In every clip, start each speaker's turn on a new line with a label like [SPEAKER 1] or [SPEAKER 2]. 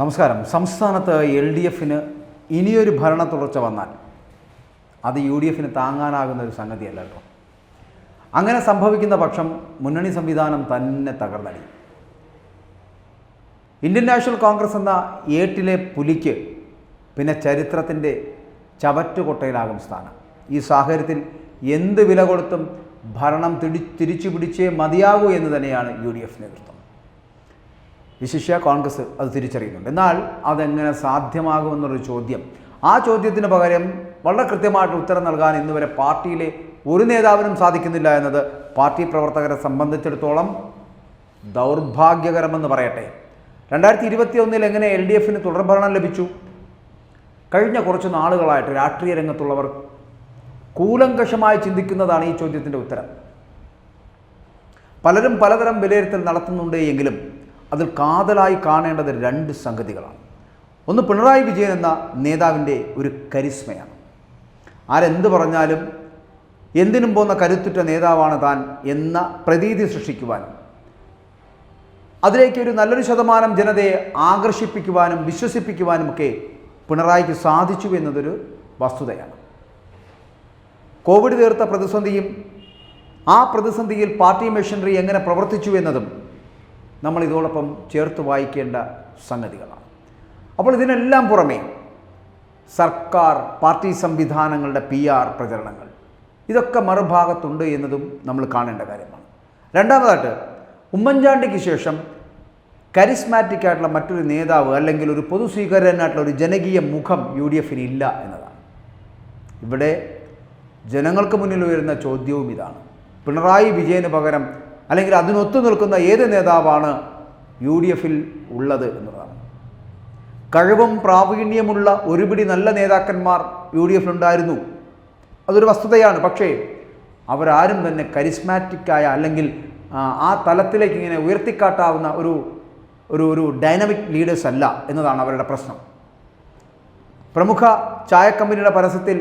[SPEAKER 1] നമസ്കാരം. സംസ്ഥാനത്ത് L D എഫിന് ഇനിയൊരു ഭരണ തുടർച്ച വന്നാൽ അത് യു ഡി എഫിന് താങ്ങാനാകുന്ന ഒരു സംഗതിയല്ല കേട്ടോ. അങ്ങനെ സംഭവിക്കുന്ന പക്ഷം മുന്നണി സംവിധാനം തന്നെ തകർന്നടി. ഇന്ത്യൻ നാഷണൽ കോൺഗ്രസ് എന്ന ഏട്ടിലെ പുലിക്ക് പിന്നെ ചരിത്രത്തിന്റെ ചവറ്റുകൊട്ടയിലാകും സ്ഥാനം. ഈ സാഹചര്യത്തിൽ എന്ത് വില കൊടുത്തും ഭരണം തിടി തിരിച്ചു പിടിച്ചേ മതിയാകൂ എന്ന് തന്നെയാണ് യു ഡി എഫ് നേതൃത്വം. വിശിഷ്യ കോൺഗ്രസ് അത് തിരിച്ചറിയുന്നുണ്ട്. എന്നാൽ അതെങ്ങനെ സാധ്യമാകുമെന്നൊരു ചോദ്യം. ആ ചോദ്യത്തിന് പകരം വളരെ കൃത്യമായിട്ട് ഉത്തരം നൽകാൻ ഇന്നുവരെ പാർട്ടിയിലെ ഒരു നേതാവിനും സാധിക്കുന്നില്ല എന്നത് പാർട്ടി പ്രവർത്തകരെ സംബന്ധിച്ചിടത്തോളം ദൗർഭാഗ്യകരമെന്ന് പറയട്ടെ. രണ്ടായിരത്തി ഇരുപത്തി ഒന്നിൽ എങ്ങനെ എൽ ഡി എഫിന് തുടർഭരണം ലഭിച്ചു? കഴിഞ്ഞ കുറച്ച് നാളുകളായിട്ട് രാഷ്ട്രീയ രംഗത്തുള്ളവർ കൂലങ്കഷമായി ചിന്തിക്കുന്നതാണ് ഈ ചോദ്യത്തിന്റെ ഉത്തരം. പലരും പലതരം വിലയിരുത്തൽ നടത്തുന്നുണ്ട് എങ്കിലും അതിൽ കാതലായി കാണേണ്ടത് രണ്ട് സംഗതികളാണ്. ഒന്ന് പിണറായി വിജയൻ എന്ന നേതാവിന്റെ ഒരു കരിസ്മയാണ്. ആരെന്ത് പറഞ്ഞാലും എന്തിനും പോകുന്ന കരുത്തുറ്റ നേതാവാണ് താൻ എന്ന പ്രതീതി സൃഷ്ടിക്കുവാനും അതിലേക്ക് ഒരു നല്ലൊരു ശതമാനം ജനതയെ ആകർഷിപ്പിക്കുവാനും വിശ്വസിപ്പിക്കുവാനും ഒക്കെ പിണറായിക്ക് സാധിച്ചു എന്നതൊരു വസ്തുതയാണ്. കോവിഡ് തീർത്ത പ്രതിസന്ധിയും ആ പ്രതിസന്ധിയിൽ പാർട്ടി മെഷീനറി എങ്ങനെ പ്രവർത്തിച്ചു എന്നതും നമ്മൾ ഇതോടൊപ്പം ചേർത്ത് വായിക്കേണ്ട സംഗതികളാണ്. അപ്പോൾ ഇതിനെല്ലാം പുറമേ സർക്കാർ പാർട്ടി സംവിധാനങ്ങളുടെ പി ആർ പ്രചരണങ്ങൾ ഇതൊക്കെ മറുഭാഗത്തുണ്ട് എന്നതും നമ്മൾ കാണേണ്ട കാര്യമാണ്. രണ്ടാമതായിട്ട് ഉമ്മൻചാണ്ടിക്ക് ശേഷം കരിസ്മാറ്റിക് ആയിട്ടുള്ള മറ്റൊരു നേതാവ് അല്ലെങ്കിൽ ഒരു പൊതു ഒരു ജനകീയ മുഖം യു ഡി എഫിന് ഇല്ല എന്നതാണ്. ഇവിടെ ജനങ്ങൾക്ക് മുന്നിൽ ഉയരുന്ന ചോദ്യവും ഇതാണ്. പിണറായി വിജയന് പകരം അല്ലെങ്കിൽ അതിനൊത്തു നിൽക്കുന്ന ഏത് നേതാവാണ് യു ഡി എഫിൽ ഉള്ളത് എന്നുള്ളതാണ്. കഴിവും പ്രാവീണ്യമുള്ള ഒരുപിടി നല്ല നേതാക്കന്മാർ യു ഡി എഫിലുണ്ടായിരുന്നു. അതൊരു വസ്തുതയാണ്. പക്ഷേ അവരാരും തന്നെ കരിസ്മാറ്റിക്കായ അല്ലെങ്കിൽ ആ, തലത്തിലേക്ക് ഇങ്ങനെ ഉയർത്തിക്കാട്ടാവുന്ന ഒരു ഒരു ഒരു ഡൈനമിക് ലീഡേഴ്സ് അല്ല എന്നതാണ് അവരുടെ പ്രശ്നം. പ്രമുഖ ചായ കമ്പനിയുടെ പരസ്യത്തിൽ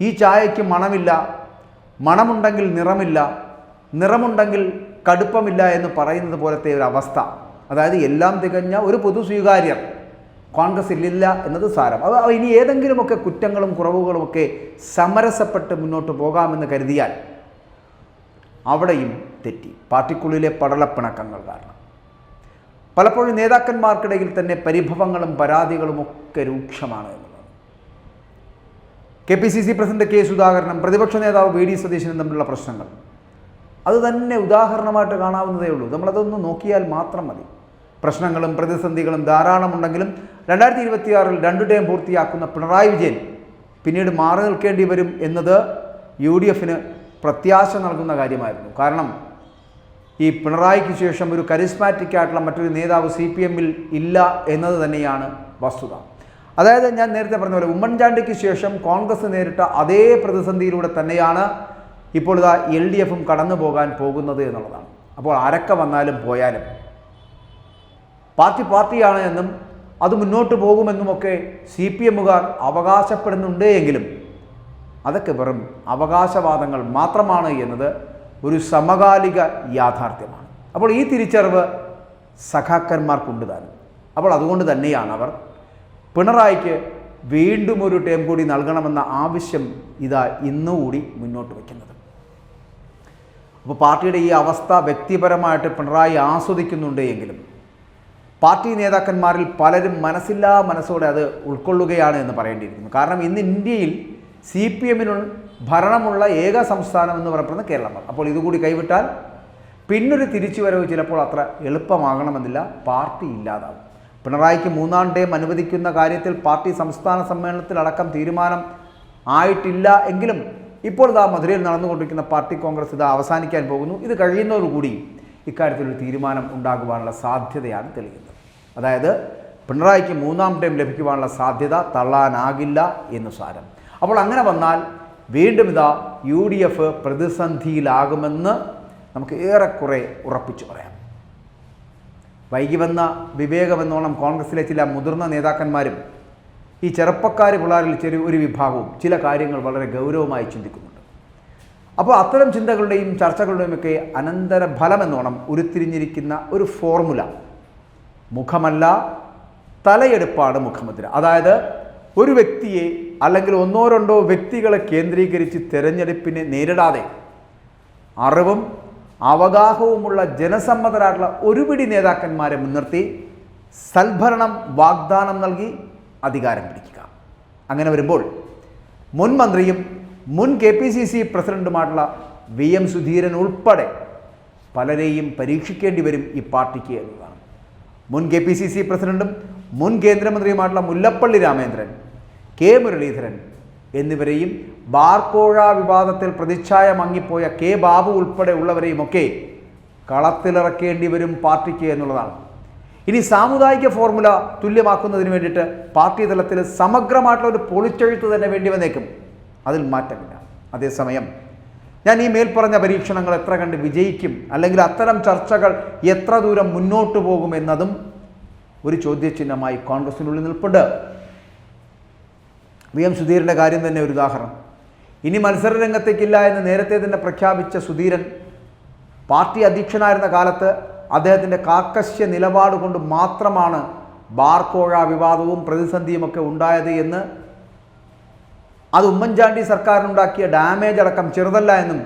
[SPEAKER 1] ഈ ചായയ്ക്ക് മണമില്ല മണമുണ്ടെങ്കിൽ നിറമില്ല നിറമുണ്ടെങ്കിൽ കടുപ്പമില്ല എന്ന് പറയുന്നത് പോലത്തെ ഒരു അവസ്ഥ. അതായത് എല്ലാം തികഞ്ഞ ഒരു പൊതു സ്വീകാര്യർ ഇല്ലില്ല എന്നത് സാരം. അത് ഇനി ഏതെങ്കിലുമൊക്കെ കുറ്റങ്ങളും കുറവുകളുമൊക്കെ സമരസപ്പെട്ട് മുന്നോട്ട് പോകാമെന്ന് കരുതിയാൽ അവിടെയും തെറ്റി. പാർട്ടിക്കുള്ളിലെ പടലപ്പിണക്കങ്ങൾ കാരണം. പലപ്പോഴും നേതാക്കന്മാർക്കിടയിൽ തന്നെ പരിഭവങ്ങളും പരാതികളും ഒക്കെ രൂക്ഷമാണ് എന്നുള്ളത്. K P C C president K സുധാകരനും പ്രതിപക്ഷ നേതാവ് വി ഡി സതീശനും തമ്മിലുള്ള പ്രശ്നങ്ങൾ. അത് തന്നെ ഉദാഹരണമായിട്ട് കാണാവുന്നതേ ഉള്ളൂ. നമ്മളതൊന്ന് നോക്കിയാൽ മാത്രം മതി. പ്രശ്നങ്ങളും പ്രതിസന്ധികളും ധാരാളമുണ്ടെങ്കിലും രണ്ടായിരത്തി ഇരുപത്തിയാറിൽ രണ്ടു ടേം പൂർത്തിയാക്കുന്ന പിണറായി വിജയൻ പിന്നീട് മാറി നിൽക്കേണ്ടി വരും എന്നത് യു ഡി എഫിന് പ്രത്യാശ നൽകുന്ന കാര്യമായിരുന്നു. കാരണം ഈ പിണറായിക്ക് ശേഷം ഒരു കരിസ്മാറ്റിക് ആയിട്ടുള്ള മറ്റൊരു നേതാവ് സി പി എമ്മിൽ ഇല്ല എന്നത് തന്നെയാണ് വസ്തുത. അതായത് ഞാൻ നേരത്തെ പറഞ്ഞ പോലെ ഉമ്മൻചാണ്ടിക്ക് ശേഷം കോൺഗ്രസ് നേരിട്ട അതേ പ്രതിസന്ധിയിലൂടെ തന്നെയാണ് ഇപ്പോൾ ഇതാ എൽ ഡി എഫും കടന്നു പോകാൻ പോകുന്നത് എന്നുള്ളതാണ്. അപ്പോൾ ആരൊക്കെ വന്നാലും പോയാലും. പാർട്ടി പാർട്ടിയാണ് എന്നും അത് മുന്നോട്ട് പോകുമെന്നുമൊക്കെ സി പി എമ്മുകാർ അവകാശപ്പെടുന്നുണ്ട് എങ്കിലും അതൊക്കെ വെറും അവകാശവാദങ്ങൾ മാത്രമാണ് എന്നത് ഒരു സമകാലിക യാഥാർത്ഥ്യമാണ്. അപ്പോൾ ഈ തിരിച്ചറിവ് സഖാക്കന്മാർക്കുണ്ട് താനും. അപ്പോൾ അതുകൊണ്ട് തന്നെയാണ് അവർ പിണറായിക്ക് വീണ്ടും ഒരു ടേം കൂടി നൽകണമെന്ന ആവശ്യം ഇതാ ഇന്നുകൂടി മുന്നോട്ട് വയ്ക്കുന്നത്. അപ്പോൾ പാർട്ടിയുടെ ഈ അവസ്ഥ വ്യക്തിപരമായിട്ട് പിണറായി ആസ്വദിക്കുന്നുണ്ട് എങ്കിലും പാർട്ടി നേതാക്കന്മാരിൽ പലരും മനസ്സില്ലാ മനസ്സോടെ അത് ഉൾക്കൊള്ളുകയാണ് എന്ന് പറയേണ്ടിയിരിക്കുന്നു. കാരണം ഇന്ന് ഇന്ത്യയിൽ സി പി എമ്മിനു ഭരണമുള്ള ഏക സംസ്ഥാനം എന്ന് പറയപ്പെടുന്നത് കേരളമാണ് അപ്പോൾ ഇതുകൂടി കൈവിട്ടാൽ പിന്നൊരു തിരിച്ചുവരവ് ചിലപ്പോൾ അത്ര എളുപ്പമാകണമെന്നില്ല. പാർട്ടി ഇല്ലാതാവും. പിണറായിക്ക് മൂന്നാം ടേം അനുവദിക്കുന്ന കാര്യത്തിൽ പാർട്ടി സംസ്ഥാന സമ്മേളനത്തിലടക്കം തീരുമാനം ആയിട്ടില്ല എങ്കിലും ഇപ്പോൾ ഇതാ മധുരയിൽ നടന്നുകൊണ്ടിരിക്കുന്ന പാർട്ടി കോൺഗ്രസ് ഇത് അവസാനിക്കാൻ പോകുന്നു. ഇത് കഴിയുന്നതോടുകൂടി ഇക്കാര്യത്തിൽ ഒരു തീരുമാനം ഉണ്ടാകുവാനുള്ള സാധ്യതയാണ് തെളിയുന്നത്. അതായത് പിണറായിക്ക് മൂന്നാം ടൈം ലഭിക്കുവാനുള്ള സാധ്യത തള്ളാനാകില്ല എന്ന് സാരം. അപ്പോൾ അങ്ങനെ വന്നാൽ വീണ്ടും ഇതാ യു ഡി എഫ് പ്രതിസന്ധിയിലാകുമെന്ന് നമുക്ക് ഏറെക്കുറെ ഉറപ്പിച്ചു പറയാം. വൈകി വന്ന വിവേകമെന്നോണം കോൺഗ്രസിലെ ചില മുതിർന്ന നേതാക്കന്മാരും ഈ ചെറുപ്പക്കാർ പിള്ളേരിൽ ചെറിയ ഒരു വിഭാഗവും ചില കാര്യങ്ങൾ വളരെ ഗൗരവമായി ചിന്തിക്കുന്നുണ്ട്. അപ്പോൾ അത്തരം ചിന്തകളുടെയും ചർച്ചകളുടെയും ഒക്കെ അനന്തര ഫലം എന്നോണം ഉരുത്തിരിഞ്ഞിരിക്കുന്ന ഒരു ഫോർമുല. മുഖമല്ല തലയെടുപ്പാണ് മുഖമുദ്ര. അതായത് ഒരു വ്യക്തിയെ അല്ലെങ്കിൽ ഒന്നോ രണ്ടോ വ്യക്തികളെ കേന്ദ്രീകരിച്ച് തിരഞ്ഞെടുപ്പിനെ നേരിടാതെ അറിവും അവഗാഹവുമുള്ള ജനസമ്മതരായിട്ടുള്ള ഒരുപിടി നേതാക്കന്മാരെ മുൻനിർത്തി സൽഭരണം വാഗ്ദാനം നൽകി അധികാരം പിടിക്കുക. അങ്ങനെ വരുമ്പോൾ മുൻ മന്ത്രിയും മുൻ കെ പി സി സി പ്രസിഡന്റുമായിട്ടുള്ള വി എം സുധീരൻ ഉൾപ്പെടെ പലരെയും പരീക്ഷിക്കേണ്ടി വരും ഈ പാർട്ടിക്ക് എന്നതാണ്. മുൻ കെ പി സി സി പ്രസിഡന്റും മുൻ കേന്ദ്രമന്ത്രിയുമായിട്ടുള്ള മുല്ലപ്പള്ളി രാമേന്ദ്രൻ കെ മുരളീധരൻ എന്നിവരെയും ബാർക്കോഴ വിവാദത്തിൽ പ്രതിച്ഛായ മങ്ങിപ്പോയ കെ ബാബു ഉൾപ്പെടെ ഉള്ളവരെയുമൊക്കെ കളത്തിലിറക്കേണ്ടി വരും പാർട്ടിക്ക് എന്നുള്ളതാണ്. ഇനി സാമുദായിക ഫോർമുല തുല്യമാക്കുന്നതിന് വേണ്ടിയിട്ട് പാർട്ടി തലത്തിൽ സമഗ്രമായിട്ടുള്ള ഒരു പൊളിച്ചെഴുത്ത് തന്നെ വേണ്ടി വന്നേക്കും. അതിൽ മാറ്റമില്ല. അതേസമയം ഞാൻ ഈ മേൽപ്പറഞ്ഞ പരീക്ഷണങ്ങൾ എത്ര കണ്ട് വിജയിക്കും അല്ലെങ്കിൽ അത്തരം ചർച്ചകൾ എത്ര ദൂരം മുന്നോട്ട് പോകും എന്നതും ഒരു ചോദ്യചിഹ്നമായി കോൺഗ്രസിനുള്ളിൽ നിൽപ്പുണ്ട്. വി എം സുധീരന്റെ കാര്യം തന്നെ ഒരു ഉദാഹരണം. ഇനി മത്സര രംഗത്തേക്കില്ല എന്ന് നേരത്തെ തന്നെ പ്രഖ്യാപിച്ച സുധീരൻ പാർട്ടി അധ്യക്ഷനായിരുന്ന കാലത്ത് അദ്ദേഹത്തിന്റെ കാർക്കശ്യ നിലപാട് കൊണ്ട് മാത്രമാണ് ബാർക്കോഴ വിവാദവും പ്രതിസന്ധിയും ഒക്കെ ഉണ്ടായത് എന്ന് അത് ഉമ്മൻചാണ്ടി സർക്കാരിനുണ്ടാക്കിയ ഡാമേജ് അടക്കം ചെറുതല്ല എന്നും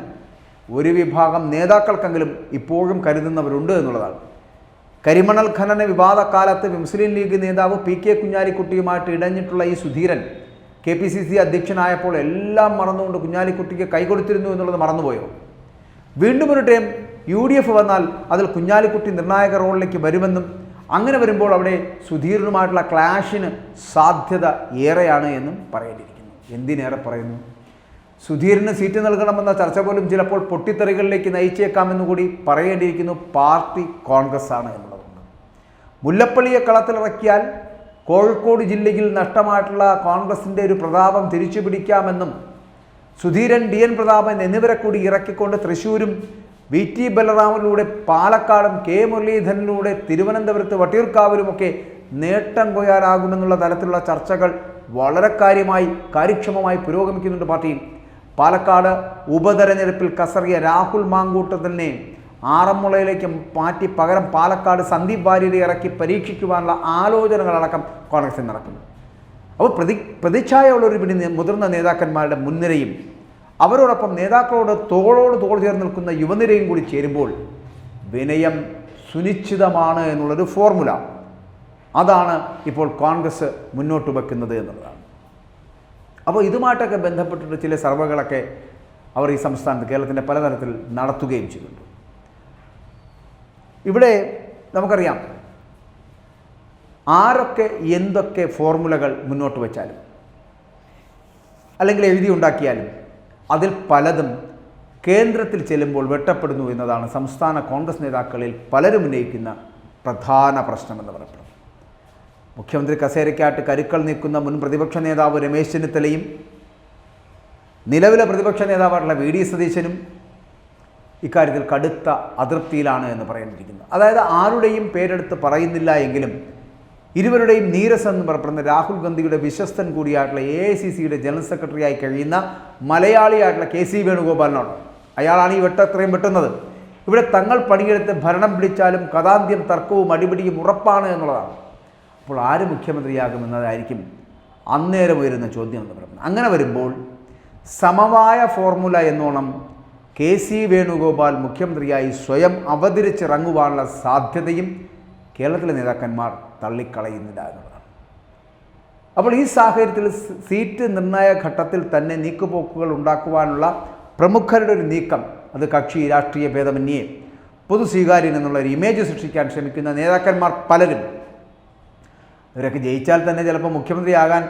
[SPEAKER 1] ഒരു വിഭാഗം നേതാക്കൾക്കെങ്കിലും ഇപ്പോഴും കരുതുന്നവരുണ്ട് എന്നുള്ളതാണ്. കരിമണൽ ഖനന വിവാദക്കാലത്ത് മുസ്ലിം ലീഗ് നേതാവ് പി കെ കുഞ്ഞാലിക്കുട്ടിയുമായിട്ട് ഇടഞ്ഞിട്ടുള്ള ഈ Sudheeran K P C C അധ്യക്ഷനായപ്പോൾ എല്ലാം മറന്നുകൊണ്ട് കുഞ്ഞാലിക്കുട്ടിക്ക് കൈകൊടുത്തിരുന്നു എന്നുള്ളത് മറന്നുപോയോ? വീണ്ടും ഒരു ടൈം യു ഡി എഫ് വന്നാൽ അതിൽ കുഞ്ഞാലിക്കുട്ടി നിർണായക റോളിലേക്ക് വരുമെന്നും അങ്ങനെ വരുമ്പോൾ അവിടെ സുധീരനുമായിട്ടുള്ള ക്ലാഷിന് സാധ്യത ഏറെയാണ് എന്നും പറയേണ്ടിയിരിക്കുന്നു. എന്തിനേറെ പറയുന്നു? സുധീരന് സീറ്റ് നൽകണമെന്ന ചർച്ച പോലും ചിലപ്പോൾ പൊട്ടിത്തെറികളിലേക്ക് നയിച്ചേക്കാമെന്ന് കൂടി പറയേണ്ടിയിരിക്കുന്നു പാർട്ടി കോൺഗ്രസ് ആണ് എന്നുള്ളതുകൊണ്ട്. മുല്ലപ്പള്ളിയെ കളത്തിലിറക്കിയാൽ കോഴിക്കോട് ജില്ലയിൽ നഷ്ടമായിട്ടുള്ള കോൺഗ്രസിന്റെ ഒരു പ്രതാപം തിരിച്ചു പിടിക്കാമെന്നും സുധീരൻ ഡി എൻ പ്രതാപൻ എന്നിവരെ കൂടി ഇറക്കിക്കൊണ്ട് തൃശ്ശൂരും വി ടി ബലറാമിലൂടെ പാലക്കാടും കെ മുരളീധരനിലൂടെ തിരുവനന്തപുരത്ത് വട്ടിയൂർക്കാവിലുമൊക്കെ നേട്ടം കൊയ്യാനാകുമെന്നുള്ള തരത്തിലുള്ള ചർച്ചകൾ വളരെ കാര്യമായി കാര്യക്ഷമമായി പുരോഗമിക്കുന്നുണ്ട് പാർട്ടിയിൽ. പാലക്കാട് ഉപതെരഞ്ഞെടുപ്പിൽ കസറിയ രാഹുൽ മാങ്കൂട്ടത്തിനെ ആറന്മുളയിലേക്ക് മാറ്റി പകരം പാലക്കാട് സന്ദീപ് വാര്യരെ ഇറക്കി പരീക്ഷിക്കുവാനുള്ള ആലോചനകളടക്കം കോൺഗ്രസിൽ നടക്കുന്നു. അപ്പോൾ പ്രതി പ്രതിച്ഛായുള്ള ഒരു പിടി മുതിർന്ന നേതാക്കന്മാരുടെ മുൻനിരയും അവരോടൊപ്പം നേതാക്കളോട് തോളോട് തോൾ ചേർന്ന് നിൽക്കുന്ന യുവനിരയും കൂടി ചേരുമ്പോൾ വിനയം സുനിശ്ചിതമാണ് എന്നുള്ളൊരു ഫോർമുല. അതാണ് ഇപ്പോൾ കോൺഗ്രസ് മുന്നോട്ട് വയ്ക്കുന്നത് എന്നുള്ളതാണ്. അപ്പോൾ ഇതുമായിട്ടൊക്കെ ബന്ധപ്പെട്ടിട്ട് ചില സർവകളൊക്കെ അവർ ഈ സംസ്ഥാനത്ത് കേരളത്തിന്റെ പലതരത്തിൽ നടത്തുകയും ചെയ്യുന്നുണ്ട്. ഇവിടെ നമുക്കറിയാം ആരൊക്കെ എന്തൊക്കെ ഫോർമുലകൾ മുന്നോട്ട് വെച്ചാലും അല്ലെങ്കിൽ എഴുതി ഉണ്ടാക്കിയാലും അതിൽ പലതും കേന്ദ്രത്തിൽ ചെല്ലുമ്പോൾ വെട്ടപ്പെടുന്നു എന്നതാണ് സംസ്ഥാന കോൺഗ്രസ് നേതാക്കളിൽ പലരും ഉന്നയിക്കുന്ന പ്രധാന പ്രശ്നമെന്ന് പറയപ്പെടുന്നു. മുഖ്യമന്ത്രി കസേരയ്ക്കായിട്ട് കരുക്കൾ നീക്കുന്ന മുൻ പ്രതിപക്ഷ നേതാവ് രമേശ് ചെന്നിത്തലയും നിലവിലെ പ്രതിപക്ഷ നേതാവായിട്ടുള്ള വി ഡി സതീശനും ഇക്കാര്യത്തിൽ കടുത്ത അതൃപ്തിയിലാണ് എന്ന് പറയേണ്ടിയിരിക്കുന്നത് അതായത് ആരുടെയും പേരെടുത്ത് പറയുന്നില്ല എങ്കിലും ഇരുവരുടെയും നീരസ് എന്ന് പറഞ്ഞ രാഹുൽ ഗാന്ധിയുടെ വിശ്വസ്തൻ കൂടിയായിട്ടുള്ള എ ഐ സി സിയുടെ ജനറൽ സെക്രട്ടറിയായി കഴിയുന്ന മലയാളിയായിട്ടുള്ള കെ സി വേണുഗോപാലിനോട്. അയാളാണ് ഈ വെട്ടത്രയും വെട്ടുന്നത്. ഇവിടെ തങ്ങൾ പണിയെടുത്ത് ഭരണം പിടിച്ചാലും കഥാന്ത്യം തർക്കവും അടിപിടിയും ഉറപ്പാണ് എന്നുള്ളതാണ്. അപ്പോൾ ആര് മുഖ്യമന്ത്രിയാകുമെന്നതായിരിക്കും അന്നേരം ഉയരുന്ന ചോദ്യം എന്ന് പറയുന്നത്. അങ്ങനെ വരുമ്പോൾ സമവായ ഫോർമുല എന്നോണം കെ സി വേണുഗോപാൽ മുഖ്യമന്ത്രിയായി സ്വയം അവതരിച്ചിറങ്ങുവാനുള്ള സാധ്യതയും കേരളത്തിലെ നേതാക്കന്മാർ തള്ളിക്കളയുന്നില്ല അപ്പോൾ ഈ സാഹചര്യത്തിൽ സീറ്റ് നിർണായ ഘട്ടത്തിൽ തന്നെ നീക്കുപോക്കുകൾ ഉണ്ടാക്കുവാനുള്ള പ്രമുഖരുടെ ഒരു നീക്കം അത് കക്ഷി രാഷ്ട്രീയ ഭേദമന്യേ പൊതു സ്വീകാര്യൻ എന്നുള്ള ഒരു ഇമേജ് സൃഷ്ടിക്കാൻ ശ്രമിക്കുന്ന നേതാക്കന്മാർ പലരും. ഇവരൊക്കെ ജയിച്ചാൽ തന്നെ ചിലപ്പോൾ മുഖ്യമന്ത്രിയാകാൻ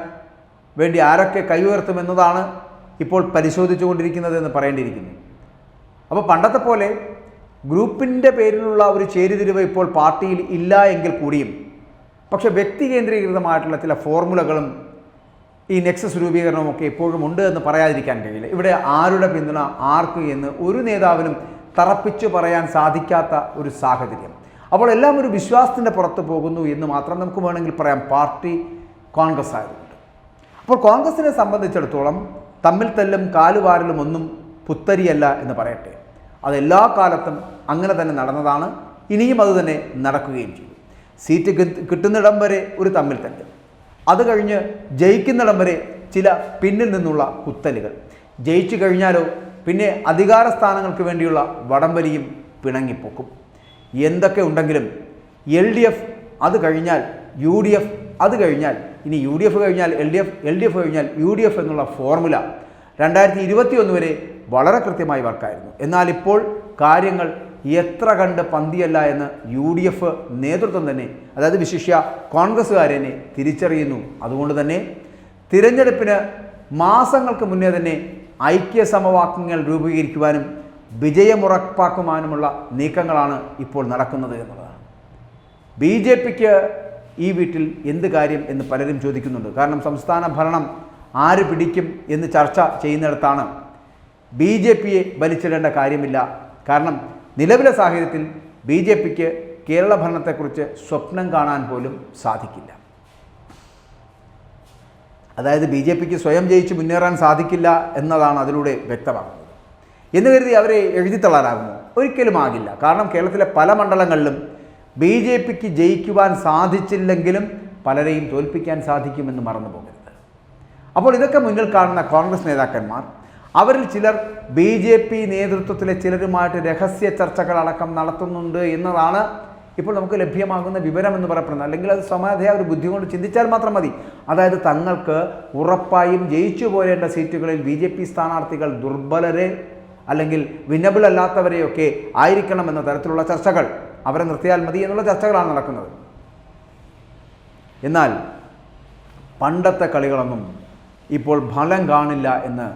[SPEAKER 1] വേണ്ടി ആരൊക്കെ കൈയുയർത്തുമെന്നതാണ് ഇപ്പോൾ പരിശോധിച്ചുകൊണ്ടിരിക്കുന്നത് എന്ന് പറയേണ്ടിയിരിക്കുന്നു. അപ്പോൾ പണ്ടത്തെ പോലെ ഗ്രൂപ്പിന്റെ പേരിലുള്ള ഒരു ചേരിതിരിവ് ഇപ്പോൾ പാർട്ടിയിൽ ഇല്ല എങ്കിൽ കൂടിയും പക്ഷെ വ്യക്തി കേന്ദ്രീകൃതമായിട്ടുള്ള ചില ഫോർമുലകളും ഈ നെക്സസ് രൂപീകരണവും ഒക്കെ ഇപ്പോഴും ഉണ്ട് എന്ന് പറയാതിരിക്കാൻ കഴിയില്ല. ഇവിടെ ആരുടെ പിന്തുണ ആർക്ക് എന്ന് ഒരു നേതാവിനും തറപ്പിച്ചു പറയാൻ സാധിക്കാത്ത ഒരു സാഹചര്യം. അപ്പോൾ എല്ലാം ഒരു വിശ്വാസത്തിന്റെ പുറത്ത് പോകുന്നു എന്ന് മാത്രം നമുക്ക് വേണമെങ്കിൽ പറയാം പാർട്ടി കോൺഗ്രസ് ആയതുകൊണ്ട്. അപ്പോൾ കോൺഗ്രസിനെ സംബന്ധിച്ചിടത്തോളം തമ്മിൽ തല്ലും കാലുവാരലും ഒന്നും പുത്തരിയല്ല എന്ന് പറയട്ടെ. അത് എല്ലാ കാലത്തും അങ്ങനെ തന്നെ നടന്നതാണ്. ഇനിയും അത് തന്നെ നടക്കുകയും ചെയ്യും. സീറ്റ് കിട്ടുന്നിടം വരെ ഒരു തമ്മിൽ തന്നെ അത് കഴിഞ്ഞ് ജയിക്കുന്നിടം വരെ ചില പിന്നിൽ നിന്നുള്ള കുത്തലുകൾ. ജയിച്ചു കഴിഞ്ഞാലോ പിന്നെ അധികാര സ്ഥാനങ്ങൾക്ക് വേണ്ടിയുള്ള വടംവലിയും പിണങ്ങിപ്പോക്കും. എന്തൊക്കെ ഉണ്ടെങ്കിലും എൽ ഡി എഫ് അത് കഴിഞ്ഞാൽ യു ഡി എഫ് അത് കഴിഞ്ഞാൽ ഇനി യു ഡി എഫ് കഴിഞ്ഞാൽ L D F L D F കഴിഞ്ഞാൽ യു ഡി എഫ് എന്നുള്ള ഫോർമുല രണ്ടായിരത്തി ഇരുപത്തി ഒന്ന് വരെ വളരെ കൃത്യമായി വർക്കായിരുന്നു. എന്നാൽ ഇപ്പോൾ കാര്യങ്ങൾ എത്ര കണ്ട് പന്തിയല്ല എന്ന് യു ഡി എഫ് നേതൃത്വം തന്നെ അതായത് വിശിഷ്യ കോൺഗ്രസ്സുകാരനെ തിരിച്ചറിയുന്നു. അതുകൊണ്ട് തന്നെ തിരഞ്ഞെടുപ്പിന് മാസങ്ങൾക്ക് മുന്നേ തന്നെ ഐക്യ സമവാക്യങ്ങൾ രൂപീകരിക്കുവാനും വിജയമുറപ്പാക്കുവാനുമുള്ള നീക്കങ്ങളാണ് ഇപ്പോൾ നടക്കുന്നത് എന്നുള്ളതാണ്. ബി ജെ പിക്ക് ഈ വീട്ടിൽ എന്ത് കാര്യം എന്ന് പലരും ചോദിക്കുന്നുണ്ട്. കാരണം സംസ്ഥാന ഭരണം ആര് പിടിക്കും എന്ന് ചർച്ച ചെയ്യുന്നിടത്താണ് ബി ജെ പിയെ വലിച്ചിടേണ്ട കാര്യമില്ല. കാരണം നിലവിലെ സാഹചര്യത്തിൽ ബി ജെ പിക്ക് കേരള ഭരണത്തെക്കുറിച്ച് സ്വപ്നം കാണാൻ പോലും സാധിക്കില്ല. അതായത് ബി ജെ പിക്ക് സ്വയം ജയിച്ച് മുന്നേറാൻ സാധിക്കില്ല എന്നതാണ് അതിലൂടെ വ്യക്തമാകുന്നത്. എന്ന് കരുതി അവരെ എഴുതിത്തള്ളാനാകുമോ ഒരിക്കലും ആകില്ല. കാരണം കേരളത്തിലെ പല മണ്ഡലങ്ങളിലും ബി ജെ പിക്ക് ജയിക്കുവാൻ സാധിച്ചില്ലെങ്കിലും പലരെയും തോൽപ്പിക്കാൻ സാധിക്കുമെന്ന് മറന്നു പോകരുത് അപ്പോൾ ഇതൊക്കെ മുന്നിൽ കാണുന്ന കോൺഗ്രസ് നേതാക്കന്മാർ അവരിൽ ചിലർ ബി ജെ പി നേതൃത്വത്തിലെ ചിലരുമായിട്ട് രഹസ്യ ചർച്ചകളടക്കം നടത്തുന്നുണ്ട് എന്നതാണ് ഇപ്പോൾ നമുക്ക് ലഭ്യമാകുന്ന വിവരം എന്ന് പറയപ്പെടുന്നത്. അല്ലെങ്കിൽ അത് സ്വമേധയാ ഒരു ബുദ്ധി കൊണ്ട് ചിന്തിച്ചാൽ മാത്രം മതി. അതായത് തങ്ങൾക്ക് ഉറപ്പായും ജയിച്ചു പോരേണ്ട സീറ്റുകളിൽ ബി ജെ പി സ്ഥാനാർത്ഥികൾ ദുർബലരെ അല്ലെങ്കിൽ വിനബിൾ അല്ലാത്തവരെയൊക്കെ ആയിരിക്കണം എന്ന തരത്തിലുള്ള ചർച്ചകൾ അവരെ നിർത്തിയാൽ മതി എന്നുള്ള ചർച്ചകളാണ് നടക്കുന്നത്. എന്നാൽ പണ്ടത്തെ കളികളൊന്നും ഇപ്പോൾ ഫലം കാണില്ല എന്ന്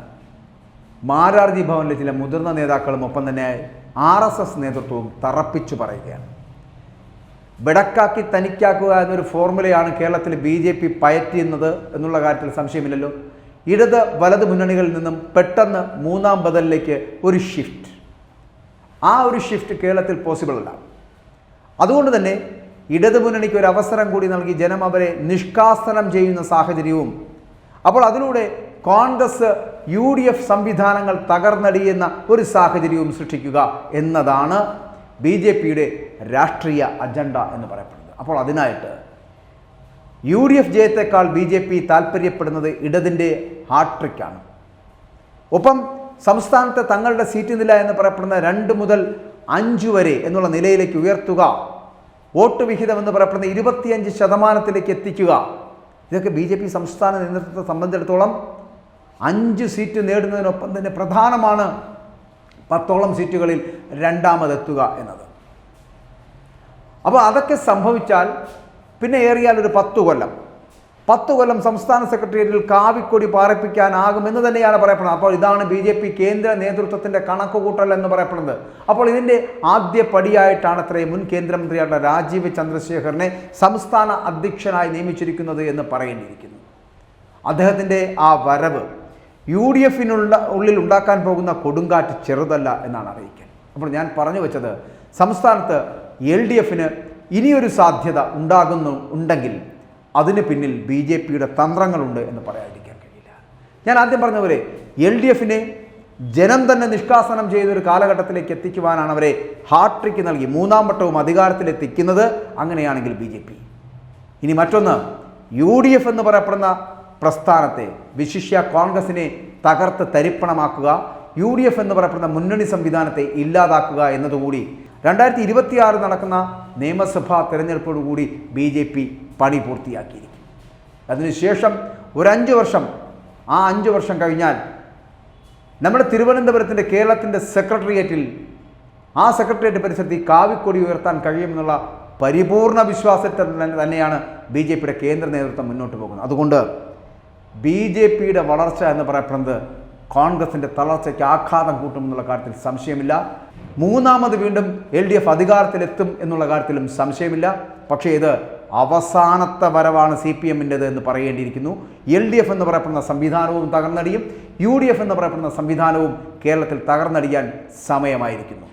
[SPEAKER 1] മാരാർജി ഭവനിലെ ചില മുതിർന്ന നേതാക്കളും ഒപ്പം തന്നെ ആർ എസ് എസ് നേതൃത്വവും തറപ്പിച്ചു പറയുകയാണ്. വിടക്കാക്കി തനിക്കാക്കുക എന്നൊരു ഫോർമുലയാണ് കേരളത്തിൽ ബി ജെ പി പയറ്റിയുന്നത് എന്നുള്ള കാര്യത്തിൽ സംശയമില്ലല്ലോ. ഇടത് വലത് മുന്നണികളിൽ നിന്നും പെട്ടെന്ന് മൂന്നാം ബദലിലേക്ക് ഒരു ഷിഫ്റ്റ് ആ ഒരു ഷിഫ്റ്റ് കേരളത്തിൽ പോസിബിൾ അല്ല. അതുകൊണ്ട് തന്നെ ഇടത് മുന്നണിക്ക് ഒരു അവസരം കൂടി നൽകി ജനം അവരെ നിഷ്കാസനം ചെയ്യുന്ന സാഹചര്യവും അപ്പോൾ അതിലൂടെ കോൺഗ്രസ് യു ഡി എഫ് സംവിധാനങ്ങൾ തകർന്നടിയുന്ന ഒരു സാഹചര്യവും സൃഷ്ടിക്കുക എന്നതാണ് ബി ജെ പിയുടെ രാഷ്ട്രീയ അജണ്ട എന്ന് പറയപ്പെടുന്നത്. അപ്പോൾ അതിനായിട്ട് യു ഡി എഫ് ജയത്തെക്കാൾ ബി ജെ പി താല്പര്യപ്പെടുന്നത് ഇടതിന്റെ ഹാട്രിക്കാണ്. ഒപ്പം സംസ്ഥാനത്തെ തങ്ങളുടെ സീറ്റ് നില എന്ന് പറയപ്പെടുന്ന രണ്ട് മുതൽ അഞ്ച് വരെ എന്നുള്ള നിലയിലേക്ക് ഉയർത്തുക വോട്ട് വിഹിതം എന്ന് പറയപ്പെടുന്ന ഇരുപത്തിയഞ്ച് ശതമാനത്തിലേക്ക് എത്തിക്കുക ഇതൊക്കെ ബി ജെ പി സംസ്ഥാന നേതൃത്വത്തെ സംബന്ധിച്ചിടത്തോളം അഞ്ച് സീറ്റ് നേടുന്നതിനൊപ്പം തന്നെ പ്രധാനമാണ് പത്തോളം സീറ്റുകളിൽ രണ്ടാമതെത്തുക എന്നത്. അപ്പോൾ അതൊക്കെ സംഭവിച്ചാൽ പിന്നെ ഏറിയാൽ ഒരു പത്തു കൊല്ലം. പത്ത് കൊല്ലം സംസ്ഥാന സെക്രട്ടേറിയറ്റിൽ കാവിക്കൊടി പാറിപ്പിക്കാനാകുമെന്ന് തന്നെയാണ് പറയപ്പെടുന്നത്. അപ്പോൾ ഇതാണ് ബി ജെ പി കേന്ദ്ര നേതൃത്വത്തിന്റെ കണക്കുകൂട്ടൽ എന്ന് പറയപ്പെടുന്നത്. അപ്പോൾ ഇതിന്റെ ആദ്യ പടിയായിട്ടാണ് അത്രയും മുൻ കേന്ദ്രമന്ത്രിയായിട്ടുള്ള രാജീവ് ചന്ദ്രശേഖറിനെ സംസ്ഥാന അധ്യക്ഷനായി നിയമിച്ചിരിക്കുന്നത് എന്ന് പറയേണ്ടിയിരിക്കുന്നു. അദ്ദേഹത്തിന്റെ ആ വരവ് യു ഡി എഫിനുള്ള ഉള്ളിൽ ഉണ്ടാക്കാൻ പോകുന്ന കൊടുങ്കാറ്റ് ചെറുതല്ല എന്നാണ് അറിയിക്കൽ. അപ്പോൾ ഞാൻ പറഞ്ഞു വെച്ചത് സംസ്ഥാനത്ത് എൽ ഡി എഫിന് ഇനിയൊരു സാധ്യത ഉണ്ടാകുന്നു ഉണ്ടെങ്കിൽ അതിന് പിന്നിൽ ബി ജെ പിയുടെ തന്ത്രങ്ങളുണ്ട് എന്ന് പറയാതിരിക്കാൻ കഴിയില്ല. ഞാൻ ആദ്യം പറഞ്ഞ പോലെ എൽ ഡി എഫിനെ ജനം തന്നെ നിഷ്കാസനം ചെയ്തൊരു കാലഘട്ടത്തിലേക്ക് എത്തിക്കുവാനാണ് അവരെ ഹാട്രിക്ക് നൽകി. മൂന്നാം വട്ടവും അധികാരത്തിലെത്തിക്കുന്നത് അങ്ങനെയാണെങ്കിൽ ബി ജെ പി. ഇനി മറ്റൊന്ന് യു ഡി എഫ് എന്ന് പറയപ്പെടുന്ന പ്രസ്ഥാനത്തെ വിശിഷ്യ കോൺഗ്രസിനെ തകർത്ത് തരിപ്പണമാക്കുക യു ഡി എഫ് എന്ന് പറയപ്പെടുന്ന മുന്നണി സംവിധാനത്തെ ഇല്ലാതാക്കുക എന്നതുകൂടി. രണ്ടായിരത്തി ഇരുപത്തിയാറ് നടക്കുന്ന നിയമസഭാ തെരഞ്ഞെടുപ്പോടുകൂടി ബി ജെ പി പണി പൂർത്തിയാക്കിയിരിക്കും. അതിനുശേഷം ഒരു അഞ്ച് വർഷം ആ അഞ്ച് വർഷം കഴിഞ്ഞാൽ നമ്മുടെ തിരുവനന്തപുരത്തിന്റെ കേരളത്തിന്റെ സെക്രട്ടേറിയറ്റിൽ ആ സെക്രട്ടേറിയറ്റ് പരിസരത്ത് ഈ കാവിക്കൊടി ഉയർത്താൻ കഴിയുമെന്നുള്ള പരിപൂർണ വിശ്വാസത്തിൽ തന്നെയാണ് ബി ജെ പിയുടെ കേന്ദ്ര നേതൃത്വം മുന്നോട്ട് പോകുന്നത്. അതുകൊണ്ട് ബി ജെ പിയുടെ വളർച്ച എന്ന് പറയപ്പെടുന്നത് കോൺഗ്രസിന്റെ തളർച്ചയ്ക്ക് ആഘാതം കൂട്ടുമെന്നുള്ള കാര്യത്തിൽ സംശയമില്ല. മൂന്നാമത് വീണ്ടും എൽ ഡി എഫ് അധികാരത്തിലെത്തും എന്നുള്ള കാര്യത്തിലും സംശയമില്ല. പക്ഷേ ഇത് അവസാനത്തെ വരവാണ് സി പി എമ്മിന്റെത് എന്ന് പറയേണ്ടിയിരിക്കുന്നു. എൽ ഡി എഫ് എന്ന് പറയപ്പെടുന്ന സംവിധാനവും തകർന്നടിയും യു ഡി എഫ് എന്ന് പറയപ്പെടുന്ന സംവിധാനവും കേരളത്തിൽ തകർന്നടിയാൻ സമയമായിരിക്കുന്നു.